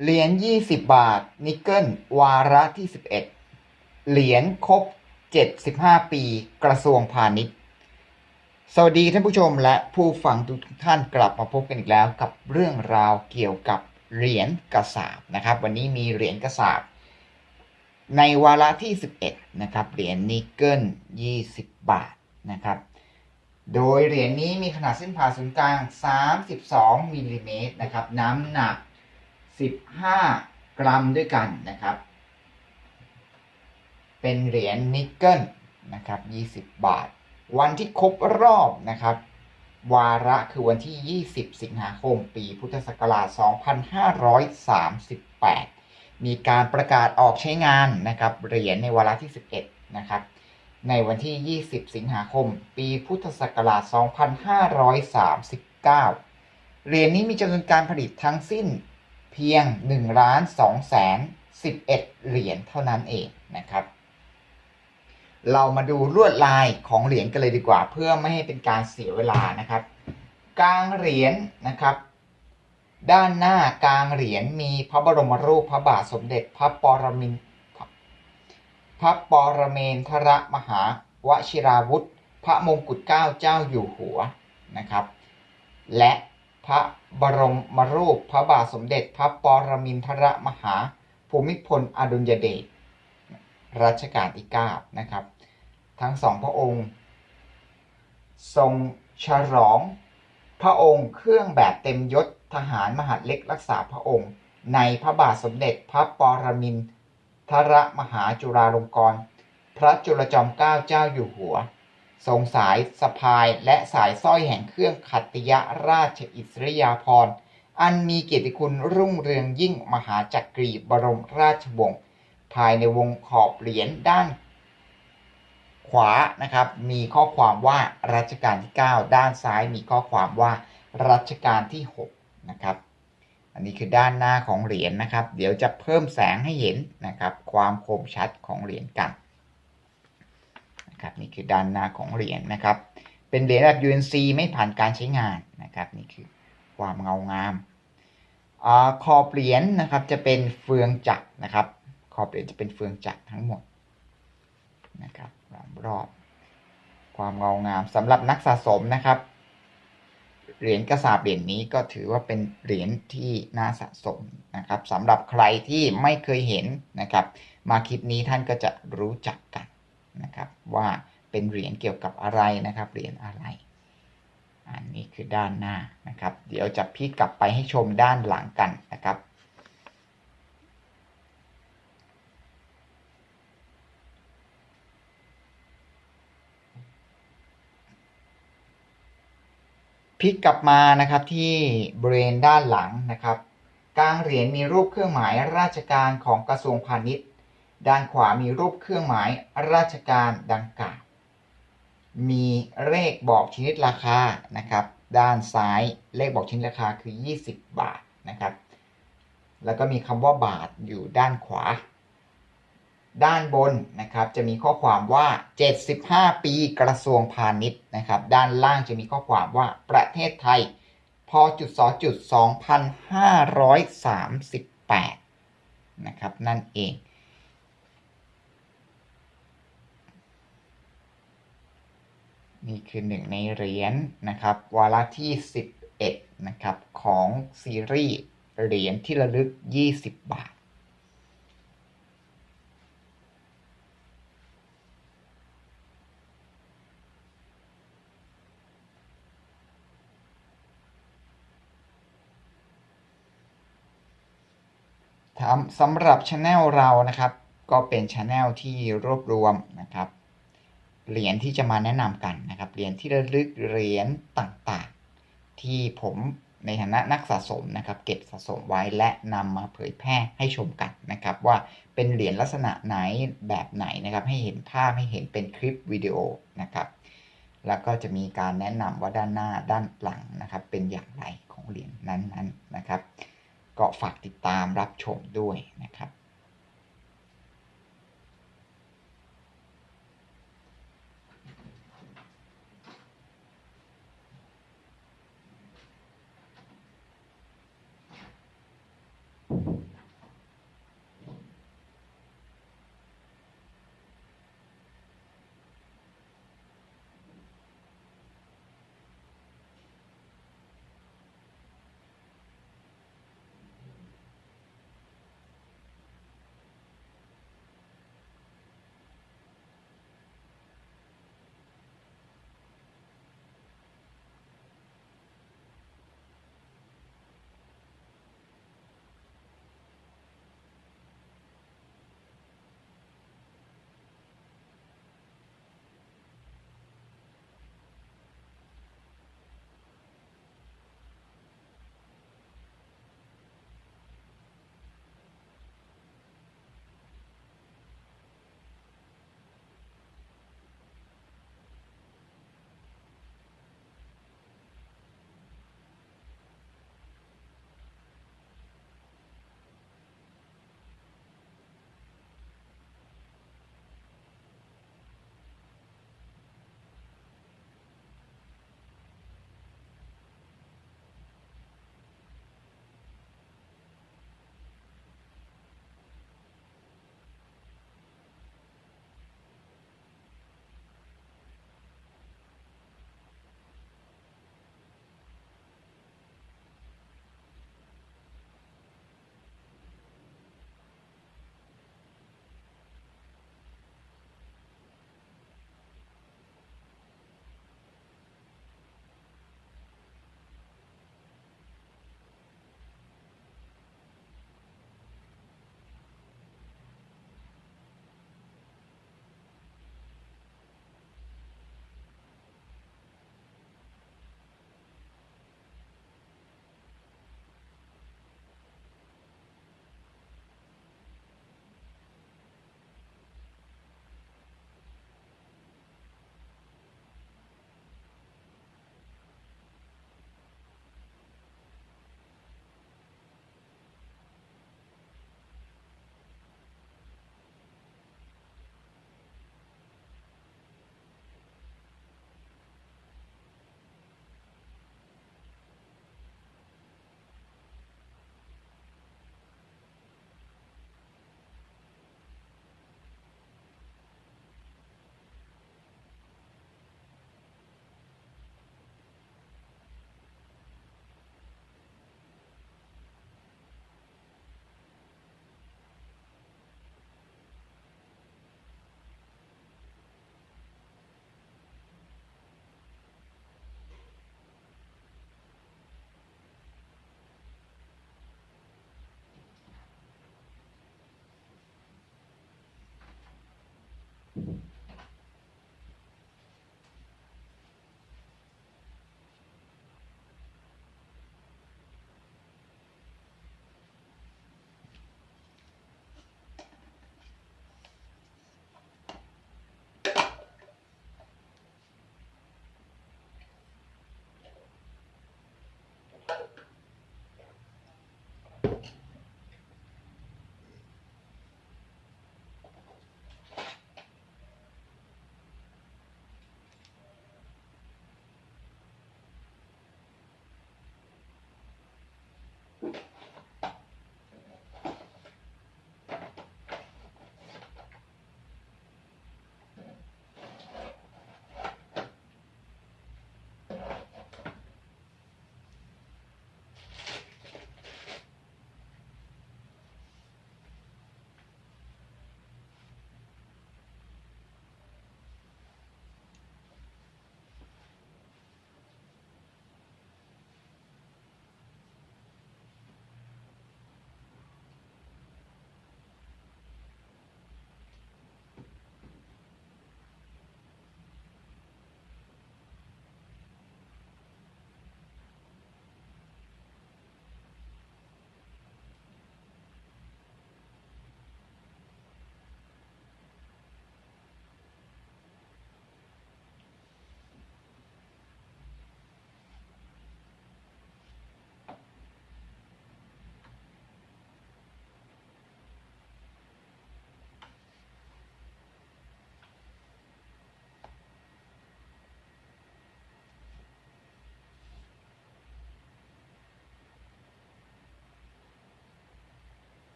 เหรียญ20บาท นิกเกิล วาระที่11เหรียญครบ75ปี กระทรวงพาณิชย์สวัสดีท่านผู้ชมและผู้ฟังทุกท่านกลับมาพบกันอีกแล้วกับเรื่องราวเกี่ยวกับเหรียญกระสาบนะครับ วันนี้มีเหรียญกระสาบในวาระที่11นะครับเหรียญนิกเกิล20บาทนะครับ โดยเหรียญนี้มีขนาดเส้นผ่าศูนย์กลาง32มิลลิเมตรนะครับน้ำหนัก 15 กรัมด้วยกันนะครับ เป็นเหรียญนิกเกิลนะครับ 20 บาท วันที่ครบรอบนะครับ วาระคือวันที่ 20 สิงหาคม ปีพุทธศักราช 2538 มีการประกาศออกใช้งานนะครับ เหรียญในวาระที่ 11 นะครับ ในวันที่ 20 สิงหาคม ปีพุทธศักราช 2539 เหรียญนี้มีจำนวนการผลิตทั้งสิ้น เพียง1ล้าน2แสน11 เหรียญเท่านั้นเองนะครับ เรามาดูลวดลายของเหรียญกันเลยดีกว่า เพื่อไม่ให้เป็นการเสียเวลานะครับกลางเหรียญนะครับ ด้านหน้ากลางเหรียญมีพระบรมรูปพระบาทสมเด็จพระปรมินทรพระปรเมนทรมหาวชิราวุธ พระมงกุฎเกล้าเจ้าอยู่หัวนะครับ และ พระบรมรูปพระบาทสมเด็จพระปรมินทรมหา ภูมิพลอดุลยเดชรัชกาลที่9นะครับ ทั้งสองพระองค์ ทรงฉลองพระองค์เครื่องแบบเต็มยศทหารมหาดเล็กรักษาพระองค์ ในพระบาทสมเด็จพระปรมินทรมหาจุฬาลงกรณ์พระจุลจอมเกล้าเจ้าอยู่หัว ทรงสายสะพายและสายสร้อยแห่งเครื่องขัตติยราชอิสริยาภรณ์อันมีเกียรติคุณรุ่งเรืองยิ่งมหาจักรีบรมราชวงศ์ภายในวงขอบเหรียญด้านขวานะครับ มีข้อความว่ารัชกาลที่ 9 ด้านซ้ายมีข้อความว่ารัชกาลที่6นะครับ อันนี้คือด้านหน้าของเหรียญนะครับ เดี๋ยวจะเพิ่มแสงให้เห็นนะครับ ความคมชัดของเหรียญกัน นะครับนี่คือด้านหน้าของเหรียญนะครับ เป็นเหรียญแบบ UNC ไม่ผ่านการใช้งานนะครับนี่คือความเงางามอขอบเหรียญนะครับจะเป็นเฟืองจักรนะครับ ขอบเหรียญจะเป็นเฟืองจักรทั้งหมดนะครับรอบๆความเงางามสำหรับนักสะสมนะครับเหรียญกระสาบเหรียญนี้ก็ถือว่าเป็นเหรียญที่น่าสะสมนะครับสำหรับใครที่ไม่เคยเห็นนะครับ มาคลิปนี้ท่านก็จะรู้จักกัน นะครับว่าเป็นเหรียญเกี่ยวกับอะไรนะครับเหรียญอะไร อันนี้คือด้านหน้านะครับ เดี๋ยวจะพลิกกลับไปให้ชมด้านหลังกันนะครับ พลิกกลับมานะครับที่บริเวณด้านหลังนะครับกลางเหรียญมีรูปเครื่องหมายราชการของกระทรวงพาณิชย์ ด้านขวามีรูปเครื่องหมายราชการดังกล่าว มีเลขบอกชนิดราคานะครับ ด้านซ้ายเลขบอกชนิดราคาคือ 20 บาทนะครับ แล้วก็มีคำว่าบาทอยู่ด้านขวา ด้านบนนะครับจะมีข้อความว่า 75 ปีกระทรวงพาณิชย์นะครับ ด้านล่างจะมีข้อความว่าประเทศไทย พจุดสจุด2538 นะครับ นั่นเอง นี่คือหนึ่งในเหรียญนะครับ วาระที่ 11 นะครับ ของซีรีส์เหรียญที่ระลึก 20 บาท สำหรับช anel เรานะครับ ก็เป็นช anel ที่รวบรวมนะครับ เหรียญที่จะมาแนะนำกันนะครับ เหรียญที่ระลึก เหรียญต่างๆ ที่ผมในฐานะนักสะสมนะครับ เก็บสะสมไว้และนำมาเผยแพร่ให้ชมกันนะครับ ว่าเป็นเหรียญลักษณะไหนแบบไหนนะครับ ให้เห็นภาพให้เห็นเป็นคลิปวิดีโอนะครับ แล้วก็จะมีการแนะนำว่าด้านหน้าด้านหลังนะครับ เป็นอย่างไรของเหรียญนั้นๆนะครับ ก็ฝากติดตามรับชมด้วย